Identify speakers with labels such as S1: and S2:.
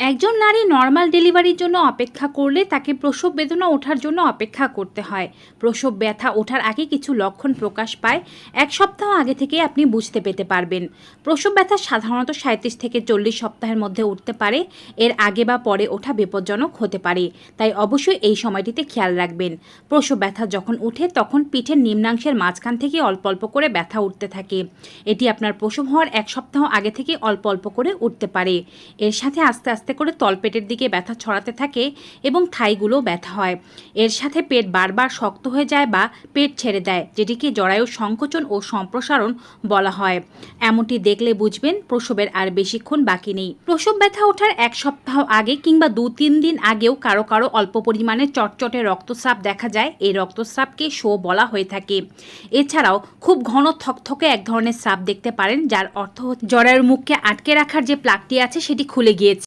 S1: একজন নারী নর্মাল ডেলিভারির জন্য অপেক্ষা করলে তাকে প্রসব বেদনা ওঠার জন্য অপেক্ষা করতে হয়। প্রসব ব্যথা ওঠার আগে কিছু লক্ষণ প্রকাশ পায়। এক সপ্তাহ আগে থেকে আপনি বুঝতে পেতে পারবেন। প্রসব ব্যথা সাধারণত সাঁত্রিশ থেকে চল্লিশ সপ্তাহের মধ্যে উঠতে পারে। এর আগে বা পরে ওঠা বিপজ্জনক হতে পারে। তাই অবশ্যই এই সময়টিতে খেয়াল রাখবেন। প্রসব ব্যথা যখন উঠে তখন পিঠের নিম্নাংশের মাঝখান থেকে অল্প অল্প করে ব্যথা উঠতে থাকে। এটি আপনার প্রসব হওয়ার এক সপ্তাহ আগে থেকে অল্প অল্প করে উঠতে পারে। এর সাথে আস্তে আস্তে করে তলপেটের দিকে ব্যথা ছড়াতে থাকে এবং থাইগুলো ব্যথা হয়। এর সাথে পেট বারবার শক্ত হয়ে যায় বা পেট ছেড়ে দেয়, যেটিকে জরায়ু সংকোচন ও সম্প্রসারণ বলা হয়। এমনটি দেখলে বুঝবেন প্রসবের আর বেশিক্ষণ বাকি নেই। প্রসব ব্যথা ওঠার এক সপ্তাহ আগে কিংবা দু তিন দিন আগেও কারও কারও অল্প পরিমাণে চটচটে রক্তস্রাব দেখা যায়। এই রক্তস্রাবকে শো বলা হয়ে থাকে। এছাড়াও খুব ঘন থকথকে এক ধরনের স্রাব দেখতে পারেন, যার অর্থ জরায়ুর মুখকে আটকে রাখার যে প্লাগটি আছে, সেটি খুলে গিয়েছে।